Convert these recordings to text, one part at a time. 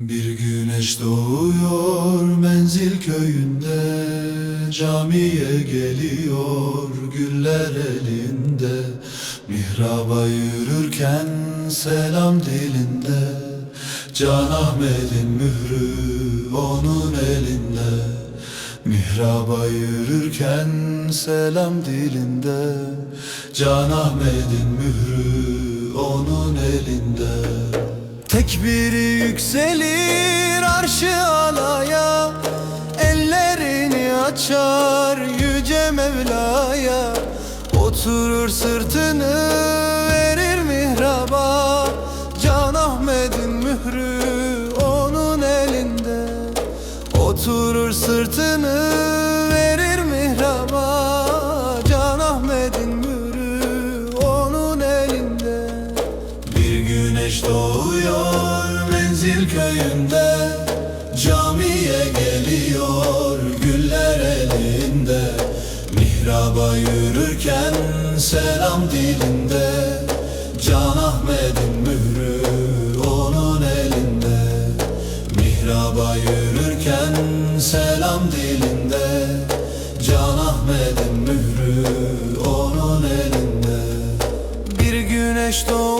Bir güneş doğuyor menzil köyünde Camiye geliyor güller elinde. Mihraba yürürken selam dilinde Can Ahmet'in mührü onun elinde. Mihraba yürürken selam dilinde Can Ahmet'in mührü onun elinde Tekbiri yükselir arşı alaya Ellerini açar yüce Mevla'ya. Oturur sırtını verir mihraba Can Ahmet'in mührü onun elinde. Oturur sırtını güneş doğuyor menzil köyünde Camiye geliyor güller elinde. Mihraba yürürken selam dilinde Can Ahmet'in mührü onun elinde. Mihraba yürürken selam dilinde Can Ahmet'in mührü onun elinde. Bir güneş doğuyor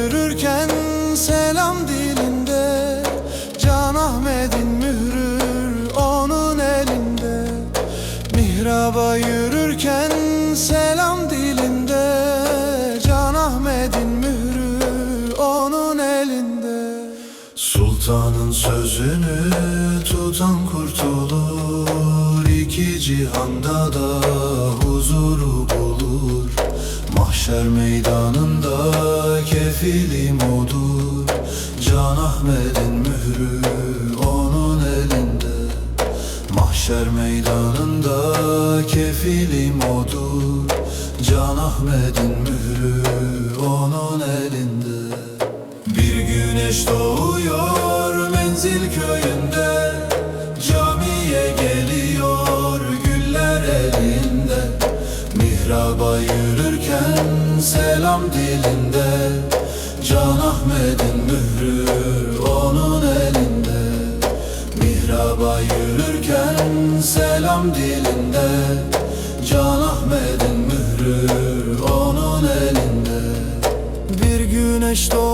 yürürken selam dilinde Can Ahmet'in mührü onun elinde. Mihraba yürürken selam dilinde Can Ahmet'in mührü onun elinde. Sultanın sözünü tutan kurtulur İki cihanda da huzuru bulur. Mahşer meydanında kefilim odur. Can Ahmet'in mührü onun elinde. Mahşer meydanında kefilim odur. Can Ahmet'in mührü onun elinde. Bir güneş doğuyor menzil köyünde. Camiye geliyor güller elinde. Mihraba yürürken selam dilinde Can Ahmet'in mührü onun elinde. Mihraba yürürken selam dilinde. Can Ahmet'in mührü onun elinde. Bir güneş doğuyor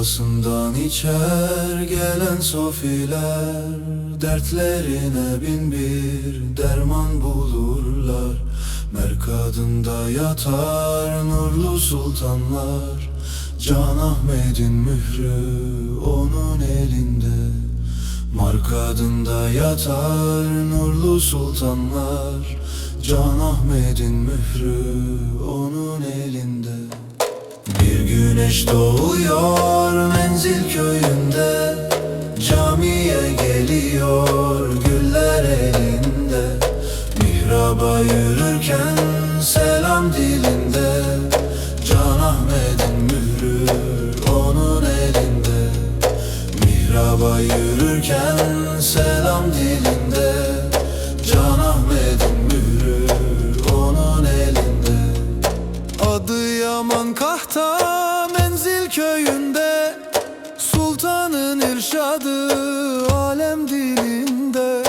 Çorbasından içer gelen sofiler Dertlerine bin bir derman bulurlar. Merkadında yatar nurlu sultanlar Can Ahmet'in mührü onun elinde. Markadında yatar nurlu sultanlar Can Ahmet'in mührü onun elinde Bir güneş doğuyor menzil köyünde Camiye geliyor güller elinde. Mihraba yürürken selam dilinde Can Ahmet'in mührü onun elinde. Mihraba yürürken selam dilinde Can Ahmet'in köyünde Sultanın irşadı alem dilinde.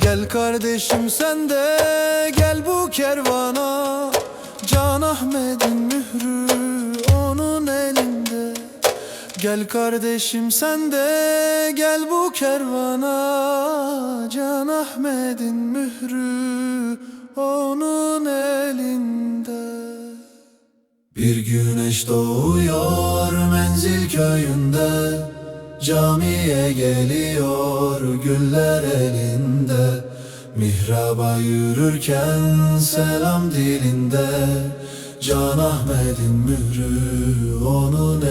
Gel kardeşim sen de gel bu kervana Can Ahmet'in mührü onun elinde. Gel kardeşim sen de gel bu kervana Can Ahmet'in mührü onun elinde Bir güneş doğuyor menzil köyünde Camiye geliyor güller elinde. Mihraba yürürken selam dilinde Can Ahmet'in mührü Onun